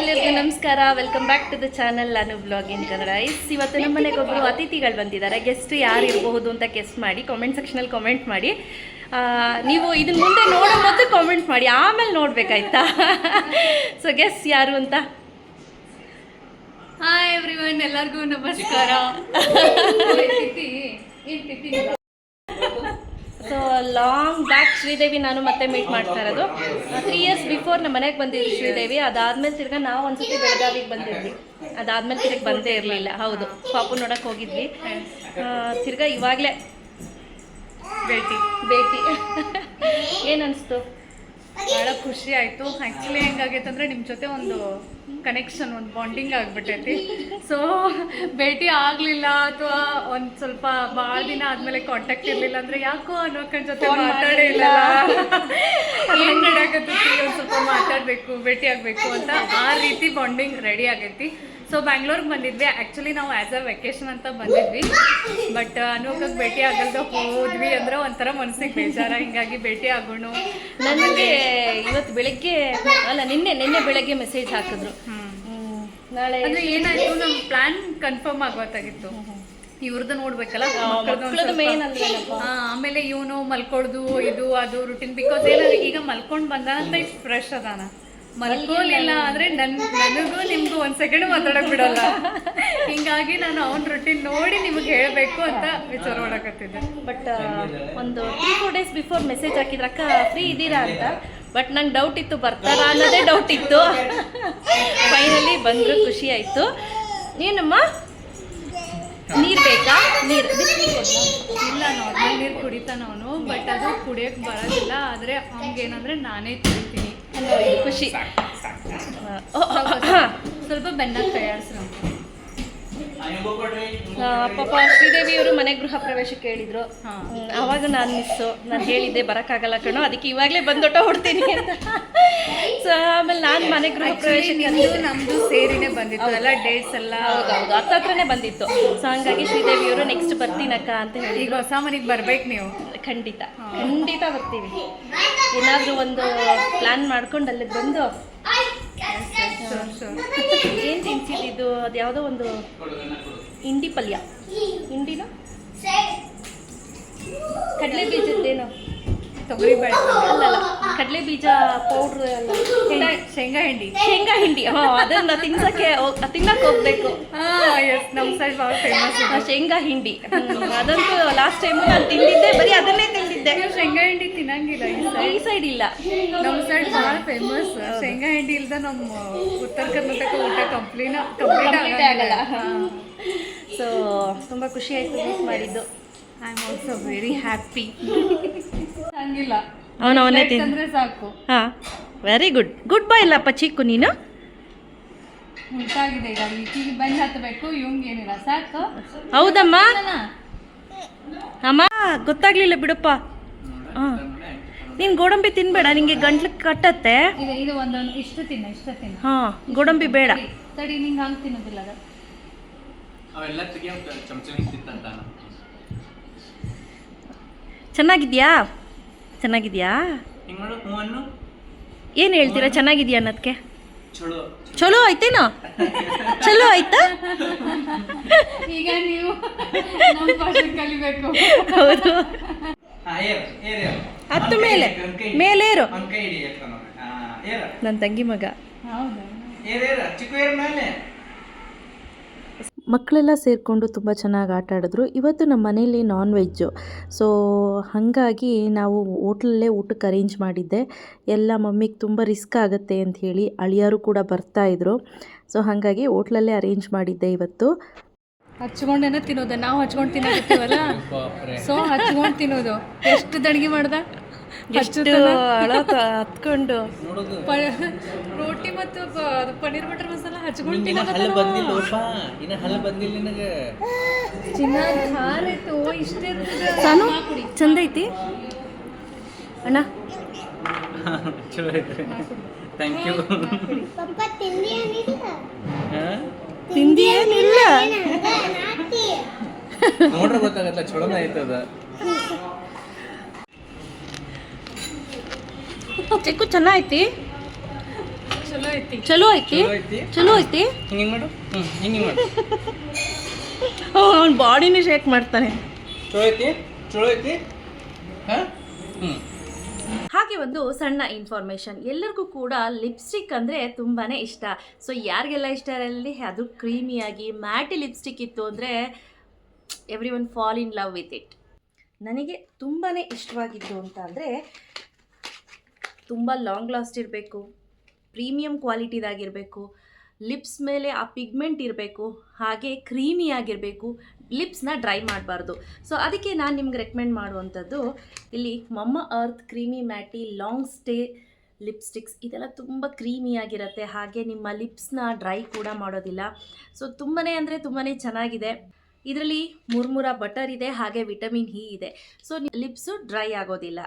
ಎಲ್ಲರಿಗೂ ನಮಸ್ಕಾರ. Welcome back to the channel ನಾನು ಬ್ಲಾಗ್ ಇನ್ ಕನ್ನಡ. ಇಸ್ ಇವತ್ತು ನಮ್ಮ ಮನೆಗೆ ಒಬ್ಬರು ಅತಿಥಿಗಳು ಬಂದಿದ್ದಾರೆ. ಗೆಸ್ಟ್ ಯಾರು ಇರಬಹುದು ಅಂತ ಗೆಸ್ಟ್ ಮಾಡಿ ಕಾಮೆಂಟ್ ಸೆಕ್ಷನಲ್ಲಿ ಕಾಮೆಂಟ್ ಮಾಡಿ. ನೀವು ಇದನ್ನ ಮುಂದೆ ನೋಡೋ ಮೊದಲು ಕಾಮೆಂಟ್ ಮಾಡಿ. ಆಮೇಲೆ ನೋಡ್ಬೇಕಾಯ್ತಾ? ಸೊ ಗೆಸ್ಟ್ ಯಾರು ಅಂತ? ಹಾಯ್ ಎವ್ರಿವನ್ ಎಲ್ಲರಿಗೂ ನಮಸ್ಕಾರ. ಸೊ ಲಾಂಗ್ ಬ್ಯಾಕ್ ಶ್ರೀದೇವಿ ನಾನು ಮತ್ತೆ ಮೀಟ್ ಮಾಡ್ತಾ ಇರೋದು. ತ್ರೀ ಇಯರ್ಸ್ ಬಿಫೋರ್ ನಮ್ಮ ಮನೆಗೆ ಬಂದಿದ್ವಿ ಶ್ರೀದೇವಿ ಅದಾದ್ಮೇಲೆ ತಿರ್ಗಾ ನಾವು ಒಂದ್ಸತಿ ಬೆಳಗಾವಿಗೆ ಬಂದಿದ್ವಿ. ಅದಾದ್ಮೇಲೆ ತಿರ್ಗಿ ಬಂದೇ ಇರಲಿಲ್ಲ. ಹೌದು. ಪಾಪು ನೋಡಕ್ ಹೋಗಿದ್ವಿ. ತಿರ್ಗಾ ಇವಾಗಲೇ ಭೇಟಿ. ಭೇಟಿ. ಏನು ಅನಿಸ್ತು? ಭಾಳ ಖುಷಿ ಆಯ್ತು. ಆ್ಯಕ್ಚುಲಿ ಹೆಂಗಾಗೈತೆ ನಿಮ್ ನಿಮ್ಮ ಜೊತೆ ಒಂದು ಕನೆಕ್ಷನ್ ಒಂದು ಬಾಂಡಿಂಗ್ ಆಗ್ಬಿಟ್ಟೈತಿ. ಸೊ ಭೇಟಿ ಆಗಲಿಲ್ಲ ಅಥವಾ ಒಂದ್ ಸ್ವಲ್ಪ ಭಾಳ ದಿನ ಆದಮೇಲೆ ಕಾಂಟ್ಯಾಕ್ಟ್ ಇರಲಿಲ್ಲ ಅಂದ್ರೆ ಯಾಕೋ ಅನ್ನೋಕನ್ ಜೊತೆ ಮಾತಾಡೇ ಇಲ್ಲ ಏನು ನಡೆಯಕತ್ತೈತಿ ಒಂದು ಸ್ವಲ್ಪ ಮಾತಾಡಬೇಕು ಭೇಟಿ ಆಗಬೇಕು ಅಂತ ಆ ರೀತಿ ಬಾಂಡಿಂಗ್ ರೆಡಿ ಆಗೈತಿ. ಸೊ ಬ್ಯಾಂಗ್ಳೂರ್ಗೆ ಬಂದಿದ್ವಿ. ಆ್ಯಕ್ಚುಲಿ ನಾವು ಆ್ಯಸ್ ಅ ವೆಕೇಶನ್ ಅಂತ ಬಂದಿದ್ವಿ. ಬಟ್ ಅನೋಕಕ್ಕೆ ಭೇಟಿ ಆಗಲ್ದ ಹೋದ್ವಿ ಅಂದ್ರೆ ಒಂಥರ ಮನಸ್ಸಿಗೆ ಬೇಜಾರ. ಹಿಂಗಾಗಿ ಭೇಟಿ ಆಗೋಣ. ನನಗೆ ಇವತ್ತು ಬೆಳಗ್ಗೆ ಅಲ್ಲ ನಿನ್ನೆ ನಿನ್ನೆ ಬೆಳಗ್ಗೆ ಮೆಸೇಜ್ ಹಾಕಿದ್ರು. ನಾಳೆ ಏನಾಯ್ತು? ನಮ್ಮ ಪ್ಲಾನ್ ಕನ್ಫರ್ಮ್ ಆಗೋತ್ತಾಗಿತ್ತು ಇವ್ರದ್ದು ನೋಡ್ಬೇಕಲ್ಲ ಆಮೇಲೆ ಇವನು ಮಲ್ಕೊಳ್ದು ಇದು ಅದು ರುಟೀನ್ ಬಿಕಾಸ್ ಏನಾದ್ರೆ ಈಗ ಮಲ್ಕೊಂಡ್ ಬಂದಾನಂತ ಇಷ್ಟು ಫ್ರೆಶ್ ಅದಾನ. ಮಲ್ಕೊಲಿಲ್ಲ ಅಂದ್ರೆ ನನ್ ನನಗೂ ನಿಮ್ಗೂ ಒಂದ್ ಸೆಕೆಂಡ್ ಮಾತಾಡಕ್ ಬಿಡಲ್ಲ. ಹಿಂಗಾಗಿ ನಾನು ಅವನ್ ರುಟೀನ್ ನೋಡಿ ನಿಮ್ಗೆ ಹೇಳ್ಬೇಕು ಅಂತ ವಿಚಾರ ಮಾಡಕತ್ತಿದ್ದೆ. ಬಟ್ ಒಂದು three four days before message ಹಾಕಿದ್ರ ಅಕ್ಕ ಫ್ರೀ ಇದ್ದೀರಾ ಅಂತ? ಬಟ್ ನಂಗೆ ಡೌಟ್ ಇತ್ತು ಬರ್ತಾರಾ ಅನ್ನೋದೇ ಡೌಟ್ ಇತ್ತು. ಫೈನಲಿ ಬಂದ್ರು ಖುಷಿ ಆಯ್ತು. ಏನಮ್ಮ ನೀರು ಬೇಕಾ? ನೀರು ಇಲ್ಲ ನಾರ್ಮಲ್ ನೀರು ಕುಡಿತಾನ ಅವನು ಬಟ್ ಅದು ಕುಡಿಯೋಕೆ ಬರೋದಿಲ್ಲ ಆದ್ರೆ ಅವ್ನಿಗೇನಂದ್ರೆ ನಾನೇ ಕುಡಿತೀನಿ ಖುಷಿ. ಸ್ವಲ್ಪ ಬೆನ್ನಾಗ ತಯಾರಿಸ್ರ ಆ, ಶ್ರೀದೇವಿ ಅವರು ಮನೆ ಗೃಹ ಪ್ರವೇಶಕ್ಕೆ ಹೇಳಿದ್ರು. ಅವಾಗ ನಾನು ಮಿಸ್ಸು ನಾನು ಹೇಳಿದ್ದೆ ಬರೋಕ್ಕಾಗಲ್ಲ ಕಣೋ ಅದಕ್ಕೆ ಇವಾಗಲೇ ಬಂದೊಟ್ಟ ಹೊಡ್ತೀನಿ ಅಂತ. ಸೊ ಆಮೇಲೆ ನಾನು ಮನೆ ಗೃಹ ಪ್ರವೇಶ ನಿಮ್ದು ಸೇರಿನೇ ಬಂದಿತ್ತು ಎಲ್ಲ? ಡೇಟ್ಸ್ ಎಲ್ಲ ಹೌದೌದು ಹತ್ತತ್ರನೇ ಬಂದಿತ್ತು. ಸೊ ಹಂಗಾಗಿ ಶ್ರೀದೇವಿಯವರು ನೆಕ್ಸ್ಟ್ ಬರ್ತೀನಕ್ಕ ಅಂತ ಹೇಳಿ ಈಗ ಹೊಸ ಮನೆಗೆ ಬರ್ಬೇಕು ನೀವು? ಖಂಡಿತ. ಖಂಡಿತ ಬರ್ತೀವಿ. ಏನಾದರೂ ಒಂದು ಪ್ಲಾನ್ ಮಾಡ್ಕೊಂಡು ಅಲ್ಲಿಗೆ ಬಂದು ಏನು ಇದು? ಅದು ಯಾವುದೋ ಒಂದು ಇಂಡಿ ಪಲ್ಯ. ಇಂಡಿನ ಕಡಲೆ ಬೀಜದ್ದೇನು ತೊಗರಿ ಬೇಳೆ ಅಲ್ಲಲ್ಲ ಕಡಲೆ ಬೀಜ ಪೌಡ್ರ್ ಅಲ್ಲ ಶೇಂಗಾ ಹಿಂಡಿ. ಶೇಂಗಾ ಹಿಂಡಿ. ಹಾ ಅದನ್ನ ತಿನ್ಸಕ್ಕೆ ತಿನ್ನಕ್ಕೆ ಹೋಗ್ಬೇಕು. ಎಸ್ ನಮ್ಮ ಸೈಡ್ ಭಾಳ ಫೇಮಸ್ ಶೇಂಗಾ ಹಿಂಡಿ. ಅದಂತೂ ಲಾಸ್ಟ್ ಟೈಮು ನಾನು ತಿಂದಿದ್ದೆ ಬರೀ ಅದನ್ನೇ ತಿಂದಿದ್ದೆ. ಶೇಂಗಾ ಹಿಂಡಿ ತಿನ್ನಂಗಿಲ್ಲ ಈ ಈ ಸೈಡ್ ಸೈಡ್ ಇಲ್ಲ. ನಮ್ಮ ಸೈಡ್ ಭಾಳ ಫೇಮಸ್ ಶೇಂಗಾ ಹಿಂಡಿ ಇಲ್ದ ನಮ್ಮ ಉತ್ತರ ಕರ್ನಾಟಕ ಊಟ ಕಂಪ್ಲೀನ ಕಂಪ್ಲೀಟ್ ಆಗಲ್ಲ. ಸೊ ತುಂಬ ಖುಷಿ ಆಯ್ತು ಮೀಟ್ ಮಾಡಿದ್ದು. I am also very happy ಹಂಗಿಲ್ಲ. ಅವನು ಅವನೇ ತಿನ್ ಸಾಕು. ಹಾಂ ವೆರಿ ಗುಡ್ ಗುಡ್ ಬಾಯ್ ಇಲ್ಲಪ್ಪ ಚಿಕ್ಕು ನೀನು? ಉಂಟಾಗಿದೆ ಈಗ ಈಕಿಗೆ ಬಂದು ಹತ್ತಬೇಕು ಇವಂಗೆ ಏನಿಲ್ಲ. ಸಾಕು. ಹೌದಮ್ಮ? ಅಮ್ಮ ಗೊತ್ತಾಗ್ಲಿಲ್ಲ ಬಿಡಪ್ಪ. ಹಾಂ. ನೀನು ಗೋಡಂಬಿ ತಿನ್ಬೇಡ ನಿಂಗೆ ಗಂಟ್ಲು ಕಟ್ಟತ್ತೆ. ಇದು ಇದು ಒಂದೊಂದು ಇಷ್ಟು ತಿನ್ನ ಇಷ್ಟು ತಿನ್ನ. ಹಾಂ ಗೋಡಂಬಿ ಬೇಡ. ತಡಿ, ನಿಂಗೆ ಹಂಗೆ ತಿನ್ನೋದಿಲ್ಲ ಅವೆಲ್ಲ ತೆಗಿಯೋ ಚಮಚ ತಿಂತಂತ. ಚೆನ್ನಾಗಿದ್ಯಾ? ಚೆನ್ನಾಗಿದ್ಯಾ? ಏನು ಹೇಳ್ತೀರಾ? ಚೆನ್ನಾಗಿದ್ಯಾ ಅನ್ನೋದಕ್ಕೆ ಚಲೋ ಚಲೋ. ಆಯ್ತೇನೋ? ಚಲೋ ಆಯ್ತಾ? ಈಗ ನೀವು ಹೌದು. ಹತ್ತು ಮೇಲೆ. ಮೇಲೇರು ನನ್ನ ತಂಗಿ ಮಗ. ಹೌದಾ? ಏರ್ ಏರ ಚಿಕ್ಕ ಏರ್ ಮೇಲೆ. ಮಕ್ಕಳೆಲ್ಲ ಸೇರಿಕೊಂಡು ತುಂಬ ಚೆನ್ನಾಗಿ ಆಟ ಆಡಿದ್ರು. ಇವತ್ತು ನಮ್ಮ ಮನೇಲಿ ನಾನ್ ವೆಜ್ಜು ಸೊ ಹಾಗಾಗಿ ನಾವು ಹೋಟ್ಲಲ್ಲೇ ಊಟಕ್ಕೆ ಅರೇಂಜ್ ಮಾಡಿದ್ದೆ. ಎಲ್ಲ ಮಮ್ಮಿಗೆ ತುಂಬ ರಿಸ್ಕ್ ಆಗುತ್ತೆ ಅಂತ ಹೇಳಿ ಅಳಿಯರು ಕೂಡ ಬರ್ತಾಯಿದ್ರು ಸೊ ಹಾಗಾಗಿ ಹೋಟ್ಲಲ್ಲೇ ಅರೇಂಜ್ ಮಾಡಿದ್ದೆ ಇವತ್ತು. ಹಚ್ಕೊಂಡೇನೆ ತಿನ್ನೋದು. ನಾವು ಹಚ್ಕೊಂಡು ತಿನ್ನಕತ್ತೀವಲ್ಲ? ಸೊ ಹಚ್ಕೊಂಡು ತಿನ್ನೋದು. ಎಷ್ಟು ದಣಿಗೆ ಮಾಡ್ದ? ಎಷ್ಟು ಹತ್ಕೊಂಡು? ರೋಟಿ ಮತ್ತು ಪನ್ನೀರ್ ಬಟರ್ ಮಸಾಲ ಹಚ್ಕೊಂಡು ಹಲ್ಲು ಬಂದಿಲ್ಲ ಇನ್ನ ಹಲ್ಲು ಬಂದಿಲ್ಲ ನಿನಗೆ. ಚಿನ್ನ ಖಾರ ಇತ್ತು. ಇಷ್ಟೇ ಸಾನು ಚಂದ ಐತಿ? ಅಣ್ಣ? ಚಲೋ ಐತ್ರಿ. ಥ್ಯಾಂಕ್ ಯು ತಿಂದಿ ಏನಿಲ್ಲ? ನೋಡ್ರೆ ಗೊತ್ತಾಗತ್ತ ಚಲೋನ ಐತದ. ಚಿಕ್ಕು ಚೆನ್ನಾಗೈತಿ? ಚಲೋ ಐತಿ? ಚಲೋ ಐತಿ. ಚಲೋ ಐತಿ? ಚಲೋ ಐತಿ ಹಿಂಗೆ ಮಾಡು. ಹ್ಞೂ ಹಿಂಗೆ ಮಾಡು. ಅವ್ನ ಬಾಡಿನೇ ಶೇಕ್ ಮಾಡ್ತಾನೆ. ಚಲೋ ಐತಿ? ಚಲೋ ಐತಿ? ಹಾಂ? ಹ್ಞೂ ಹಾಗೆ ಒಂದು ಸಣ್ಣ ಇನ್ಫಾರ್ಮೇಷನ್ ಎಲ್ಲರಿಗೂ ಕೂಡ ಲಿಪ್ಸ್ಟಿಕ್ ಅಂದರೆ ತುಂಬಾ ಇಷ್ಟ. ಸೊ ಯಾರಿಗೆಲ್ಲ ಇಷ್ಟ ಇರಲಿ ಅದು ಕ್ರೀಮಿಯಾಗಿ ಮ್ಯಾಟಿ ಲಿಪ್ಸ್ಟಿಕ್ ಇತ್ತು ಅಂದರೆ everyone fall in love with it ನನಗೆ ತುಂಬಾ ಇಷ್ಟವಾಗಿದ್ದು ಅಂತ ಅಂದರೆ ತುಂಬ ಲಾಂಗ್ ಲಾಸ್ಟ್ ಇರಬೇಕು, ಪ್ರೀಮಿಯಂ ಕ್ವಾಲಿಟಿದಾಗಿರಬೇಕು, ಲಿಪ್ಸ್ ಮೇಲೆ ಆ ಪಿಗ್ಮೆಂಟ್ ಇರಬೇಕು, ಹಾಗೆ ಕ್ರೀಮಿ ಆಗಿರಬೇಕು ಲಿಪ್ಸ್ನ ಡ್ರೈ ಮಾಡಬಾರ್ದು. ಸೊ, ಅದಕ್ಕೆ ನಾನು ನಿಮ್ಗೆ ರೆಕಮೆಂಡ್ ಮಾಡುವಂಥದ್ದು, ಇಲ್ಲಿ Mamaearth creamy matte long stay lipsticks ಇದೆಲ್ಲ ತುಂಬ ಕ್ರೀಮಿಯಾಗಿರುತ್ತೆ, ಹಾಗೆ ನಿಮ್ಮ ಲಿಪ್ಸ್ನ ಡ್ರೈ ಕೂಡ ಮಾಡೋದಿಲ್ಲ. ಸೊ ತುಂಬಾ ಅಂದರೆ ತುಂಬಾ ಚೆನ್ನಾಗಿದೆ. ಇದರಲ್ಲಿ ಮುರ್ಮುರ ಬಟರ್ ಇದೆ, ಹಾಗೆ ವಿಟಮಿನ್ ಇ ಇದೆ. ಸೊ, ಲಿಪ್ಸು ಡ್ರೈ ಆಗೋದಿಲ್ಲ.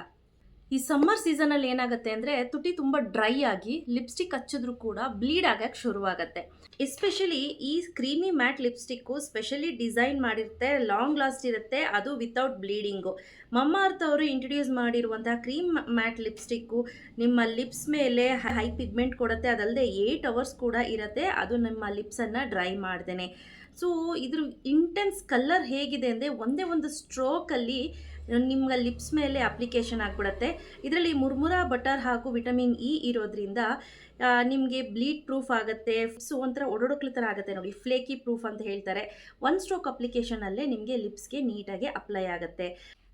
ಈ ಸಮ್ಮರ್ ಸೀಸನಲ್ಲಿ ಏನಾಗುತ್ತೆ ಅಂದರೆ ತುಟಿ ತುಂಬ ಡ್ರೈ ಆಗಿ ಲಿಪ್ಸ್ಟಿಕ್ ಹಚ್ಚಿದ್ರು ಕೂಡ ಬ್ಲೀಡ್ ಆಗಕ್ಕೆ ಶುರುವಾಗುತ್ತೆ. ಎಸ್ಪೆಷಲಿ ಈ creamy matte lipstick specially design ಮಾಡಿರುತ್ತೆ long last ಇರುತ್ತೆ, ಅದು ವಿತೌಟ್ ಬ್ಲೀಡಿಂಗು ಮಮ್ಮ ಅರ್ಥ ಅವರು ಇಂಟ್ರೊಡ್ಯೂಸ್ ಮಾಡಿರುವಂತಹ ಕ್ರೀಮ್ ಮ್ಯಾಟ್ ಲಿಪ್ಸ್ಟಿಕ್ಕು ನಿಮ್ಮ ಲಿಪ್ಸ್ ಮೇಲೆ ಹೈ ಪಿಗ್ಮೆಂಟ್ ಕೊಡುತ್ತೆ ಅದಲ್ಲದೆ ಏಯ್ಟ್ ಅವರ್ಸ್ ಕೂಡ ಇರುತ್ತೆ, ಅದು ನಿಮ್ಮ ಲಿಪ್ಸನ್ನು ಡ್ರೈ ಮಾಡ್ದೇನೆ. ಸೊ ಇದ್ರ ಇಂಟೆನ್ಸ್ ಕಲರ್ ಹೇಗಿದೆ ಅಂದರೆ ಒಂದೇ ಒಂದು ಸ್ಟ್ರೋಕಲ್ಲಿ ನಿಮ್ಗೆ ಲಿಪ್ಸ್ ಮೇಲೆ ಅಪ್ಲಿಕೇಶನ್ ಆಗಿಬಿಡುತ್ತೆ. ಇದರಲ್ಲಿ ಮುರ್ಮುರ ಬಟರ್ ಹಾಗೂ ವಿಟಮಿನ್ ಇ ಇರೋದ್ರಿಂದ ನಿಮಗೆ ಬ್ಲೀಡ್ ಪ್ರೂಫ್ ಆಗುತ್ತೆ ಸೊ ಒಂಥರ ಒಡೊಡಕ್ಲ ಥರ ಆಗುತ್ತೆ ನೋಡಿ ಫ್ಲೇಕಿ ಪ್ರೂಫ್ ಅಂತ ಹೇಳ್ತಾರೆ. ಒನ್ ಸ್ಟ್ರೋಕ್ ಅಪ್ಲಿಕೇಶನಲ್ಲೇ ನಿಮಗೆ ಲಿಪ್ಸ್ಗೆ ನೀಟಾಗಿ ಅಪ್ಲೈ ಆಗುತ್ತೆ.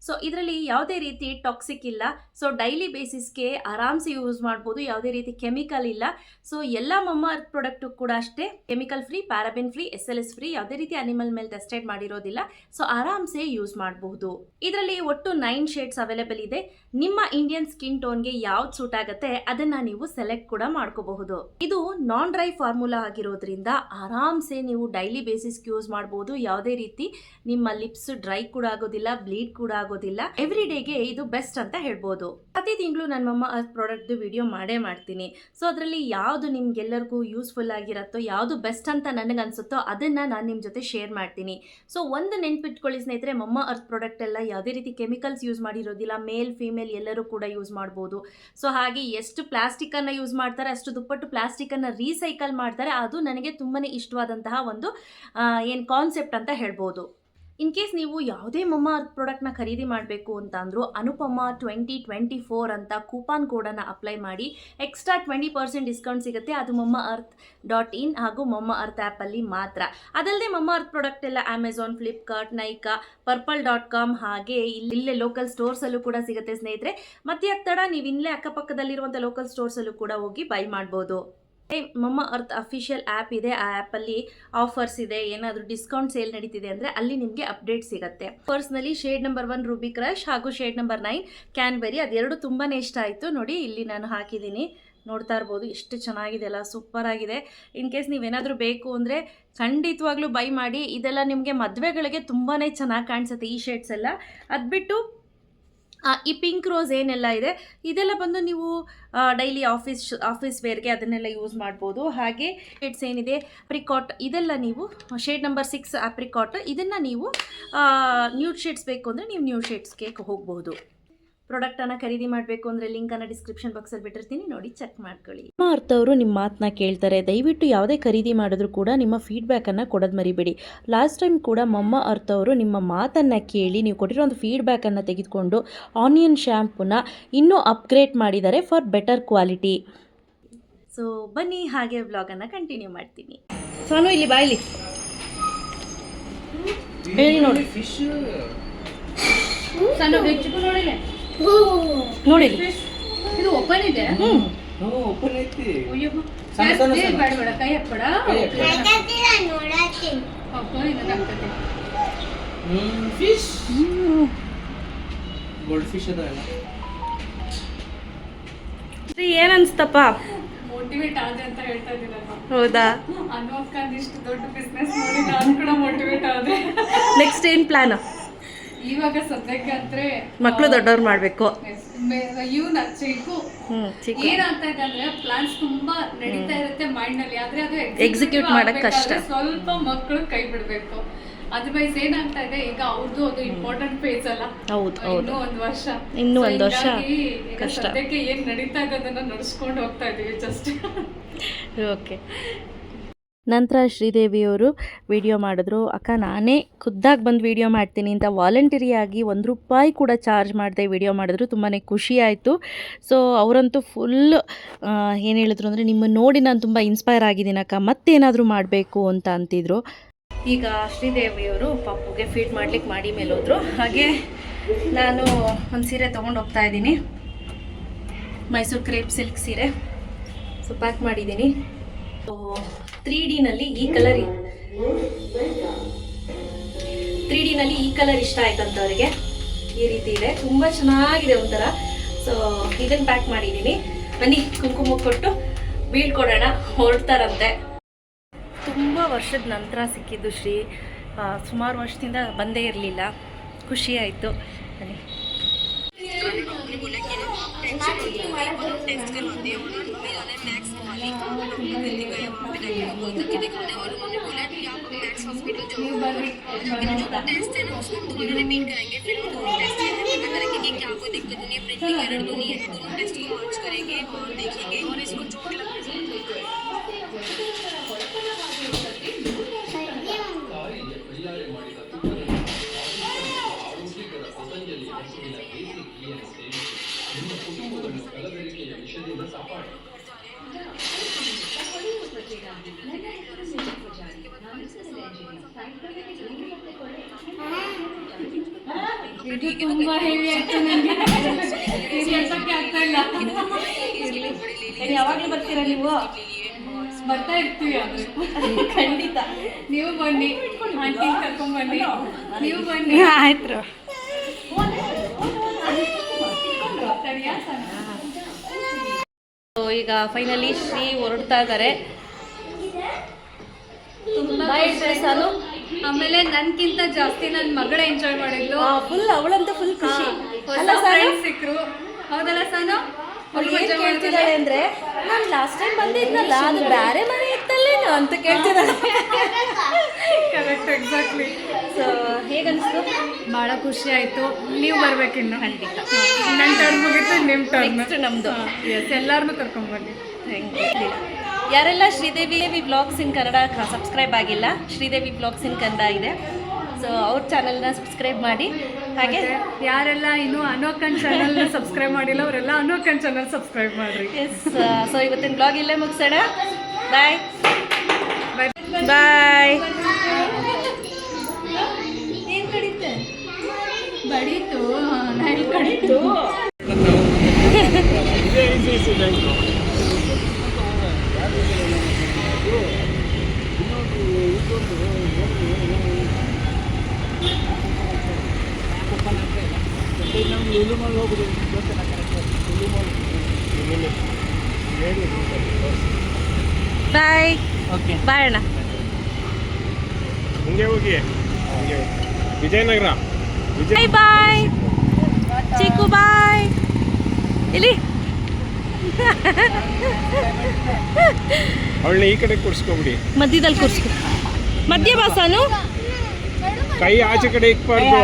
ಸೊ ಇದರಲ್ಲಿ ಯಾವುದೇ ರೀತಿ ಟಾಕ್ಸಿಕ್ ಇಲ್ಲ. ಸೊ ಡೈಲಿ ಬೇಸಿಸ್ಗೆ ಆರಾಮ್ಸೆ ಯೂಸ್ ಮಾಡ್ಬೋದು. ಯಾವುದೇ ರೀತಿ ಕೆಮಿಕಲ್ ಇಲ್ಲ. ಸೊ ಎಲ್ಲ ಮಮ್ಮ ಅರ್ತ್ ಪ್ರಾಡಕ್ಟು ಕೂಡ ಅಷ್ಟೇ chemical free paraben free S L S free ಯಾವುದೇ ರೀತಿ ಅನಿಮಲ್ ಮೇಲೆ ಟೆಸ್ಟೆಡ್ ಮಾಡಿರೋದಿಲ್ಲ. ಸೊ ಆರಾಮ್ಸೆ ಯೂಸ್ ಮಾಡಬಹುದು ಇದರಲ್ಲಿ ಒಟ್ಟು ನೈನ್ ಶೇಡ್ಸ್ ಅವೈಲೇಬಲ್ ಇದೆ. ನಿಮ್ಮ ಇಂಡಿಯನ್ ಸ್ಕಿನ್ ಟೋನ್ಗೆ ಯಾವ್ದು ಸೂಟ್ ಆಗುತ್ತೆ ಅದನ್ನ ನೀವು ಸೆಲೆಕ್ಟ್ ಕೂಡ ಮಾಡ್ಕೋಬಹುದು. ಇದು ನಾನ್ ಡ್ರೈ ಫಾರ್ಮುಲಾ ಆಗಿರೋದ್ರಿಂದ ಆರಾಮ್ಸೆ ನೀವು ಡೈಲಿ ಬೇಸಿಸ್ಗೆ ಯೂಸ್ ಮಾಡಬಹುದು ಯಾವುದೇ ರೀತಿ ನಿಮ್ಮ ಲಿಪ್ಸ್ ಡ್ರೈ ಕೂಡ ಆಗೋದಿಲ್ಲ ಬ್ಲೀಡ್ ಕೂಡ ಆಗೋದಿಲ್ಲ. ಎವ್ರಿ ಡೇಗೆ ಇದು ಬೆಸ್ಟ್ ಅಂತ ಹೇಳ್ಬೋದು. ಪ್ರತಿ ತಿಂಗಳು ನನ್ನ ಮಮ್ಮ ಪ್ರಾಡಕ್ಟ್ದು ವಿಡಿಯೋ ಮಾಡೇ ಮಾಡ್ತೀನಿ. ಸೊ ಅದರಲ್ಲಿ ಯಾವುದು ನಿಮ್ಗೆಲ್ಲರಿಗೂ ಯೂಸ್ಫುಲ್ ಆಗಿರತ್ತೋ, ಯಾವುದು ಬೆಸ್ಟ್ ಅಂತ ನನಗೆ ಅನ್ಸುತ್ತೋ ಅದನ್ನ ನಾನು ನಿಮ್ಮ ಜೊತೆ ಶೇರ್ ಮಾಡ್ತೀನಿ. ಸೊ ಒಂದು ನೆನ್ಪಿಟ್ಕೊಳ್ಳಿ ಸ್ನೇಹಿತರೆ, ಮಮ್ಮ ಅರ್ತ್ ಪ್ರಾಡಕ್ಟ್ ಎಲ್ಲ ಯಾವುದೇ ರೀತಿ ಕೆಮಿಕಲ್ಸ್ ಯೂಸ್ ಮಾಡಿರೋದಿಲ್ಲ ಮೇಲ್ ಫೀಮೇಲ್ ಎಲ್ಲರೂ ಕೂಡ ಯೂಸ್ ಮಾಡ್ಬೋದು. ಸೊ ಹಾಗೆ ಎಷ್ಟು ಪ್ಲಾಸ್ಟಿಕ್ಕನ್ನು ಯೂಸ್ ಮಾಡ್ತಾರೆ, ಅಷ್ಟು ದುಪ್ಪಟ್ಟು ಪ್ಲಾಸ್ಟಿಕ್ಕನ್ನು ರೀಸೈಕಲ್ ಮಾಡ್ತಾರೆ, ಅದು ನನಗೆ ತುಂಬಾ ಇಷ್ಟವಾದಂತಹ ಒಂದು ಏನು ಕಾನ್ಸೆಪ್ಟ್ ಅಂತ ಹೇಳ್ಬೋದು. ಇನ್ ಕೇಸ್ ನೀವು ಯಾವುದೇ ಮಮ್ಮ ಅರ್ತ್ ಪ್ರಾಡಕ್ಟ್ನ ಖರೀದಿ ಮಾಡಬೇಕು ಅಂತ ಅಂದರೂ ಅನುಪಮ ಟ್ವೆಂಟಿ ಟ್ವೆಂಟಿ ಫೋರ್ ಅಂತ ಕೂಪಾನ್ ಕೋಡನ್ನು ಅಪ್ಲೈ ಮಾಡಿ ಎಕ್ಸ್ಟ್ರಾ ಟ್ವೆಂಟಿ ಪರ್ಸೆಂಟ್ ಡಿಸ್ಕೌಂಟ್ ಸಿಗುತ್ತೆ. ಅದು ಮಮ್ಮ ಅರ್ತ್ ಡಾಟ್ ಇನ್ ಹಾಗೂ ಮಮ್ಮ ಅರ್ತ್ ಆ್ಯಪಲ್ಲಿ ಮಾತ್ರ. ಅದಲ್ಲದೆ ಮಮ್ಮ ಅರ್ತ್ ಪ್ರಾಡಕ್ಟ್ ಎಲ್ಲ Amazon Flipkart Nykaa Purplle dot com ಹಾಗೆ ಇಲ್ಲಿ ಲೋಕಲ್ ಸ್ಟೋರ್ಸಲ್ಲೂ ಕೂಡ ಸಿಗುತ್ತೆ ಸ್ನೇಹಿತರೆ. ಮತ್ತೆ ತಡ ನೀವು ಇಲ್ಲೇ ಅಕ್ಕಪಕ್ಕದಲ್ಲಿರುವಂಥ ಲೋಕಲ್ ಸ್ಟೋರ್ಸಲ್ಲೂ ಕೂಡ ಹೋಗಿ ಬೈ ಮಾಡ್ಬೋದು. ಮಮ್ಮ ಅರ್ತ್ ಅಫಿಷಿಯಲ್ ಆ್ಯಪ್ ಇದೆ. ಆ ಆ್ಯಪಲ್ಲಿ ಆಫರ್ಸ್ ಇದೆ. ಏನಾದರೂ ಡಿಸ್ಕೌಂಟ್ ಸೇಲ್ ನಡೀತಿದೆ ಅಂದರೆ ಅಲ್ಲಿ ನಿಮಗೆ ಅಪ್ಡೇಟ್ ಸಿಗುತ್ತೆ. Personally shade number one ruby crush ಹಾಗೂ ಶೇಡ್ ನಂಬರ್ ನೈನ್ ಕ್ಯಾನ್ಬೆರಿ ಅದೆರಡು ತುಂಬಾ ಇಷ್ಟ ಆಯಿತು. ನೋಡಿ, ಇಲ್ಲಿ ನಾನು ಹಾಕಿದ್ದೀನಿ. ನೋಡ್ತಾ ಇರ್ಬೋದು, ಎಷ್ಟು ಚೆನ್ನಾಗಿದೆ ಅಲ್ಲ ಸೂಪರ್ ಆಗಿದೆ. ಇನ್ ಕೇಸ್ ನೀವೇನಾದರೂ ಬೇಕು ಅಂದರೆ ಖಂಡಿತವಾಗ್ಲೂ ಬೈ ಮಾಡಿ. ಇದೆಲ್ಲ ನಿಮಗೆ ಮದುವೆಗಳಿಗೆ ತುಂಬಾ ಚೆನ್ನಾಗಿ ಕಾಣಿಸುತ್ತೆ ಈ ಶೇಡ್ಸ್ ಎಲ್ಲ. ಅದು ಬಿಟ್ಟು ಈ ಪಿಂಕ್ ರೋಸ್ ಏನೆಲ್ಲ ಇದೆ, ಇದೆಲ್ಲ ಬಂದು ನೀವು ಡೈಲಿ ಆಫೀಸ್ ಆಫೀಸ್ ವೇರ್ಗೆ ಅದನ್ನೆಲ್ಲ ಯೂಸ್ ಮಾಡ್ಬೋದು. ಹಾಗೆ ಶೇಡ್ಸ್ ಏನಿದೆ ಪ್ರಿಕಾಟ್ ಇದೆಲ್ಲ ನೀವು ಶೇಡ್ ನಂಬರ್ ಸಿಕ್ಸ್ ಆಪ್ರಿಕಾಟ್ ಇದನ್ನು ನೀವು ನ್ಯೂ ಶೇಡ್ಸ್ ಬೇಕು ಅಂದರೆ ನೀವು ನ್ಯೂ ಶೇಡ್ಸ್ಗೆ ಹೋಗ್ಬೋದು. ಪ್ರಾಡಕ್ಟನ್ನು ಖರೀದಿ ಮಾಡಬೇಕು ಅಂದರೆ ಲಿಂಕನ್ನು ಡಿಸ್ಕ್ರಿಪ್ಷನ್ ಬಾಕ್ಸಲ್ಲಿ ಬಿಟ್ಟಿರ್ತೀನಿ. ನೋಡಿ ಚೆಕ್ ಮಾಡ್ಕೊಳ್ಳಿ. ನಿಮ್ಮ ಅರ್ಥವರು ನಿಮ್ಮ ಮಾತನ್ನ ಕೇಳ್ತಾರೆ. ದಯವಿಟ್ಟು ಯಾವುದೇ ಖರೀದಿ ಮಾಡಿದ್ರು ಕೂಡ ನಿಮ್ಮ ಫೀಡ್ಬ್ಯಾಕನ್ನು ಕೊಡೋದು ಮರಿಬೇಡಿ. ಲಾಸ್ಟ್ ಟೈಮ್ ಕೂಡ ಮಮ್ಮ ಅರ್ಥವರು ನಿಮ್ಮ ಮಾತನ್ನು ಕೇಳಿ ನೀವು ಕೊಟ್ಟಿರೋ ಒಂದು ಫೀಡ್ಬ್ಯಾಕನ್ನು ತೆಗೆದುಕೊಂಡು ಆನಿಯನ್ ಶ್ಯಾಂಪೂನ ಇನ್ನೂ ಅಪ್ಗ್ರೇಡ್ ಮಾಡಿದ್ದಾರೆ ಫಾರ್ ಬೆಟರ್ ಕ್ವಾಲಿಟಿ ಸೊ ಬನ್ನಿ ಹಾಗೆ ವ್ಲಾಗನ್ನು ಕಂಟಿನ್ಯೂ ಮಾಡ್ತೀನಿ. ಸೋನು ಇಲ್ಲಿ ಬಾಯ್ಲಿ. ಹೇಳಿ ನೋಡಿ. ಫಿಶ್ ಸಣ್ಣ ಹೆಚ್ಚು ನೋಡಿಲ್ಲ? ನೋಡಿ ಇದು ಓಪನ್ ಇದೆ? ಹ್ಞೂ ಹ್ಞೂ ಓಪನ್ ಐತಿ. ಅಯ್ಯೋ ಸಣ್ಣ ಸಣ್ಣ ಏ, ಸಣ್ಣ. ಬೇಡ ಬೇಡ. ಕೈ ಹಾಕ್ಬೇಡ. ಇದೆ ಹ್ಮ್ ಫಿಶ್ ಗೋಲ್ಡ್ ಫಿಶ್ ಅದ ಏನು ಅನ್ಸ್ತಪ್ಪ? ಮೋಟಿವೇಟ್ ಆದೆ ಅಂತ ಹೇಳ್ತಾ ಇದ್ದೀನಿ ಹೌದಾ? ಇಷ್ಟು ದೊಡ್ಡ ಬಿಸ್ನೆಸ್ ನೋಡಿ ನಾನು ಕೂಡ ಮೋಟಿವೇಟ್ ಆದೆ. ನೆಕ್ಸ್ಟ್ ಏನ್ ಪ್ಲಾನ್ ಇವಾಗ ಸದ್ಯಕ್ಕೆ ಅಂದ್ರೆ ಮಕ್ಕಳು ದೊಡ್ಡವ್ರು ಮಾಡಬೇಕು. ಇವ್ನ ಚಿಕ್ಕು. ಏನಾಗ್ತಾ ಇದೆ ಅಂದ್ರೆ ಪ್ಲಾನ್ಸ್ ತುಂಬಾ ನಡೀತಾ ಇರುತ್ತೆ ಮೈಂಡ್ನಲ್ಲಿ ಆದ್ರೆ ಅದು ಎಕ್ಸಿಕ್ಯೂಟ್ ಮಾಡಕ್ ಕಷ್ಟ. ಸ್ವಲ್ಪ ಮಕ್ಕಳು ಕೈ ಬಿಡ್ಬೇಕು. ಅದರ್ವೈಸ್ ಏನಾಗ್ತಾ ಇದೆ ಈಗ ಅವ್ರದ್ದು ಅದು ಇಂಪಾರ್ಟೆಂಟ್ ಫೇಸ್ ಅಲ್ಲ. ಹೌದು, ಹೌದು. ಇನ್ನೂ ಒಂದ್ ವರ್ಷ. ಇನ್ನೂ ಒಂದ್ ವರ್ಷ ಕಷ್ಟ. ಸದ್ಯಕ್ಕೆ ಏನ್ ನಡೀತಾ ಇದೆ ಅದನ್ನ ನಡ್ಸ್ಕೊಂಡು ಹೋಗ್ತಾ ಇದೀವಿ ಜಸ್ಟ್ ಓಕೆ ನಂತರ ಶ್ರೀದೇವಿಯವರು ವಿಡಿಯೋ ಮಾಡಿದ್ರು, ಅಕ್ಕ, ನಾನೇ ಖುದ್ದಾಗಿ ಬಂದು ವಿಡಿಯೋ ಮಾಡ್ತೀನಿ ಅಂತ ವಾಲಂಟರಿಯಾಗಿ ಒಂದು ರೂಪಾಯಿ ಕೂಡ ಚಾರ್ಜ್ ಮಾಡದೆ ವಿಡಿಯೋ ಮಾಡಿದ್ರು ತುಂಬಾ ಖುಷಿ ಆಯಿತು. ಸೊ ಅವರಂತೂ ಫುಲ್ ಏನು ಹೇಳಿದ್ರು ಅಂದರೆ ನಿಮ್ಮನ್ನು ನೋಡಿ ನಾನು ತುಂಬ ಇನ್ಸ್ಪೈರ್ ಆಗಿದ್ದೀನಿ ಅಕ್ಕ, ಮತ್ತೇನಾದರೂ ಮಾಡಬೇಕು ಅಂತ ಅಂತಿದ್ರು. ಈಗ ಶ್ರೀದೇವಿಯವರು ಪಾಪುಗೆ ಫೀಡ್ ಮಾಡ್ಲಿಕ್ಕೆ ಮಾಡಿ ಮೇಲೆ ಹೋದ್ರು ಹಾಗೆ ನಾನು ಒಂದು ಸೀರೆ ತೊಗೊಂಡು ಹೋಗ್ತಾ ಇದ್ದೀನಿ. ಮೈಸೂರು ಕ್ರೇಪ್ ಸಿಲ್ಕ್ ಸೀರೆ. ಸೊ ಪ್ಯಾಕ್ ಮಾಡಿದ್ದೀನಿ. ಸೊ ತ್ರೀ ಡಿನಲ್ಲಿ ಈ ಕಲರ್ ತ್ರೀ ಡಿನಲ್ಲಿ ಈ ಕಲರ್ ಇಷ್ಟ ಆಯ್ತಂತ ಅವರಿಗೆ ಈ ರೀತಿ ಇದೆ. ತುಂಬ ಚೆನ್ನಾಗಿದೆ ಒಂಥರ. ಸೊ ಇದನ್ನು ಪ್ಯಾಕ್ ಮಾಡಿದ್ದೀನಿ ಬನ್ನಿ, ಕುಂಕುಮ ಕೊಟ್ಟು ಬೀಳ್ಕೊಡೋಣ ಹೊರಡ್ತಾರಂತೆ. ತುಂಬ ವರ್ಷದ ನಂತರ ಸಿಕ್ಕಿದ್ದು ಶ್ರೀ ಸುಮಾರು ವರ್ಷದಿಂದ ಬಂದೇ ಇರಲಿಲ್ಲ. ಖುಷಿ ಆಯಿತು. ಬನ್ನಿ. तभी दिखाने और उन्होंने बोला कि आप मैक्स जो टेस्ट है ना उसको दोनों रिपीट कराएँगे दोनों टेस्ट है दोनों टेस्ट तो तो को करेंगे और देखेंगे। ಇದು ತುಂಬಾ ಹೆವಿ ಆಯ್ತು ನನಗೆ ಆಗ್ತಾ ಇಲ್ಲ. ಯಾವಾಗಲೂ ಬರ್ತೀರಾ ನೀವು? ಬರ್ತಾ ಇರ್ತೀವಿ ಆದ್ರೆ. ಖಂಡಿತ. ನೀವು ಬನ್ನಿ. ಆಂಟಿ ಕರ್ಕೊಂಡ್ ಬನ್ನಿ. ನೀವು ಬನ್ನಿ. ಆಯ್ತು. ಈಗ ಫೈನಲಿ ಶ್ರೀ ಹೊರಡ್ತಾ ಇದ್ದಾರೆ. ತುಂಬಾ ಆಮೇಲೆ ನನ್ಕಿಂತ ಜಾಸ್ತಿ ನನ್ನ ಮಗಳ ಎಂಜಾಯ್ ಮಾಡಿದ್ಲು ಫುಲ್ ಅವಳಂತೂ ಫುಲ್ ಖುಷಿ. ಅಲ್ಲ ಫ್ರೆಂಡ್ಸ್ ಸಿಕ್ರು. ಹೌದಲ್ಲ ಸಾನು? ಏನ್ ಕೇಳ್ತಿದ್ದಾಳೆ ಅಂದ್ರೆ ನಾನು ಲಾಸ್ಟ್ ಟೈಮ್ ಬಂದಿದ್ನಲ್ಲ ಅದು ಬೇರೆ ಮನೆ ಇತ್ತಲ್ಲೇನು ಅಂತ ಕೇಳ್ತಿದ್ದಾಳೆ. ಕರೆಕ್ಟ್ ಎಕ್ಸಾಕ್ಟ್ಲಿ ಸೊ ಹೇಗನ್ಸ್ತು? ಬಹಳ ಖುಷಿ ಆಯ್ತು. ನೀವು ಬರ್ಬೇಕಿನ್ನು ಖಂಡಿತ ನನ್ನ ಟರ್ನ್ ಮುಗಿತು ನಿಮ್ಮ ಟರ್ನ್ ನಮ್ದು. ಎಸ್ ಕರ್ಕೊಂಡ್ಬನ್ನಿ ಥ್ಯಾಂಕ್ ಬನ್ನಿ. ಯಾರೆಲ್ಲ Sridevi vlogs in Kannada subscribe ಆಗಿಲ್ಲ ಶ್ರೀದೇವಿ ಬ್ಲಾಗ್ಸ್ ಇನ್ ಕನ್ನಡ ಇದೆ. ಸೊ ಅವ್ರ ಚಾನಲ್ನ ಸಬ್ಸ್ಕ್ರೈಬ್ ಮಾಡಿ. ಹಾಗೆ? ಯಾರೆಲ್ಲ ಇನ್ನೂ ಅನೋಕನ್ ಚಾನಲ್ ಸಬ್ಸ್ಕ್ರೈಬ್ ಮಾಡಿಲ್ಲ ಅವರೆಲ್ಲ ಅನೋಕನ್ ಚಾನಲ್ ಸಬ್ಸ್ಕ್ರೈಬ್ ಮಾಡ್ರಿ. ಎಸ್ ಸೊ ಇವತ್ತಿನ ಬ್ಲಾಗ್ ಇಲ್ಲೇ ಮುಗಿಸೋಣ. ಬಾಯ್ ಬಾಯ್ ಬಾಯ್ ಏನ್ ಕಡಿತೆ ಬಡೀತು ನಾ ಎಲ್ಲಿ ಕಡಿತು ಬಾಯ್ ಓಕೆ ಬಾಯ್ ಅಣ್ಣ. ಹಿಂಗೆ ಹೋಗಿ. ಹಿಂಗೆ ಹೋಗಿ. ವಿಜಯನಗರ. ವಿಜಯ ಬಾಯ್ ಬಾಯ್ ಚಿಕ್ಕು ಬಾಯ್ ಇಲ್ಲಿ. ಅವಳನ್ನ ಈ ಕಡೆ ಕೂರಿಸ್ಕೊಬಿಡಿ. ಮಧ್ಯದಲ್ಲಿ ಕೂರ್ಸ್ಕೊ ಮಧ್ಯ ಬಾಸಾನು? ಕೈ ಆಚೆ ಕಡೆ ಇಕ್ಬಾರ್ದು.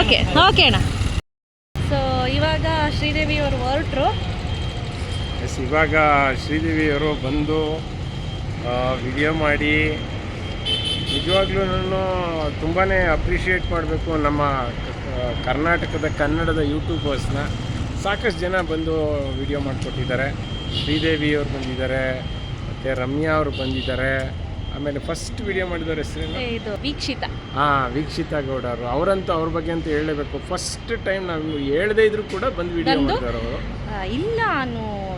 ಓಕೆ ಓಕೆ ಅಣ್ಣ. ಸೊ ಇವಾಗ ಶ್ರೀದೇವಿ ಅವರು ಹೊರಟ್ರು. ಎಸ್ ಇವಾಗ ಶ್ರೀದೇವಿಯವರು ಬಂದು ವಿಡಿಯೋ ಮಾಡಿ ನಿಜವಾಗ್ಲೂ ನಾನು ತುಂಬಾ ಅಪ್ರಿಷಿಯೇಟ್ ಮಾಡಬೇಕು ನಮ್ಮ ಕರ್ನಾಟಕದ ಕನ್ನಡದ ಯೂಟ್ಯೂಬರ್ಸ್ನ ಸಾಕಷ್ಟು ಜನ ಬಂದು ವಿಡಿಯೋ ಮಾಡಿಕೊಟ್ಟಿದ್ದಾರೆ. ಶ್ರೀದೇವಿಯವರು ಬಂದಿದ್ದಾರೆ ಮತ್ತು ರಮ್ಯಾ ಅವರು ಬಂದಿದ್ದಾರೆ. ಆಮೇಲೆ ಫಸ್ಟ್ ವಿಡಿಯೋ ಮಾಡಿದವ್ರ ಹೆಸರು ಇದು ವೀಕ್ಷಿತ. ಹಾಂ ವೀಕ್ಷಿತ ಗೌಡ ಅವರು. ಅವರಂತೂ ಅವ್ರ ಬಗ್ಗೆ ಅಂತ ಹೇಳಲೇಬೇಕು. ಫಸ್ಟ್ ಟೈಮ್ ನಾವು ಹೇಳದೇ ಇದ್ರು ಕೂಡ ಬಂದು ವಿಡಿಯೋ ಬಂದು? ಮಾಡಿದ್ದಾರೆ ಅವರು. ಇಲ್ಲ ಅನ್ನೋರೆ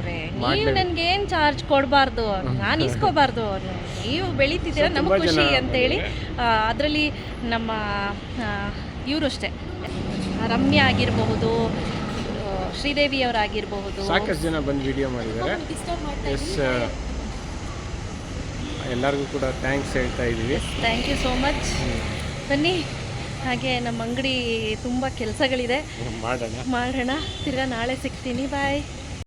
ನೀವು. ನನ್ಗೆ ಏನ್ ಚಾರ್ಜ್ ಕೊಡಬಾರ್ದು ನಾನು ಇಸ್ಕೋಬಾರ್ದು ನೀವು ಬೆಳೀತಿದ್ದೀರ ನಮ್ಮ ನಮಗೆ ಖುಷಿ ಅಂತೇಳಿ. ಅದರಲ್ಲಿ ನಮ್ಮ ಇವರು ಅಷ್ಟೇ. ರಮ್ಯ ಆಗಿರಬಹುದು ಶ್ರೀದೇವಿಯವರಾಗಿರಬಹುದು. ಸಾಕಷ್ಟು ಜನ ಬಂದು ವಿಡಿಯೋ ಮಾಡಿದ್ದಾರೆ. ಎಸ್ ಎಲ್ಲರಿಗೂ ಕೂಡ ಥ್ಯಾಂಕ್ಸ್ ಹೇಳ್ತಾ ಇದ್ದೀವಿ. ಥ್ಯಾಂಕ್ ಯು ಸೋ ಮಚ್ ಬನ್ನಿ ಹಾಗೆ ನಮ್ಮ ಅಂಗಡಿ ತುಂಬ ಕೆಲಸಗಳಿದೆ. ಮಾಡೋಣ. ಮಾಡೋಣ ತಿರ್ಗಾ ನಾಳೆ ಸಿಗ್ತೀನಿ ಬಾಯ್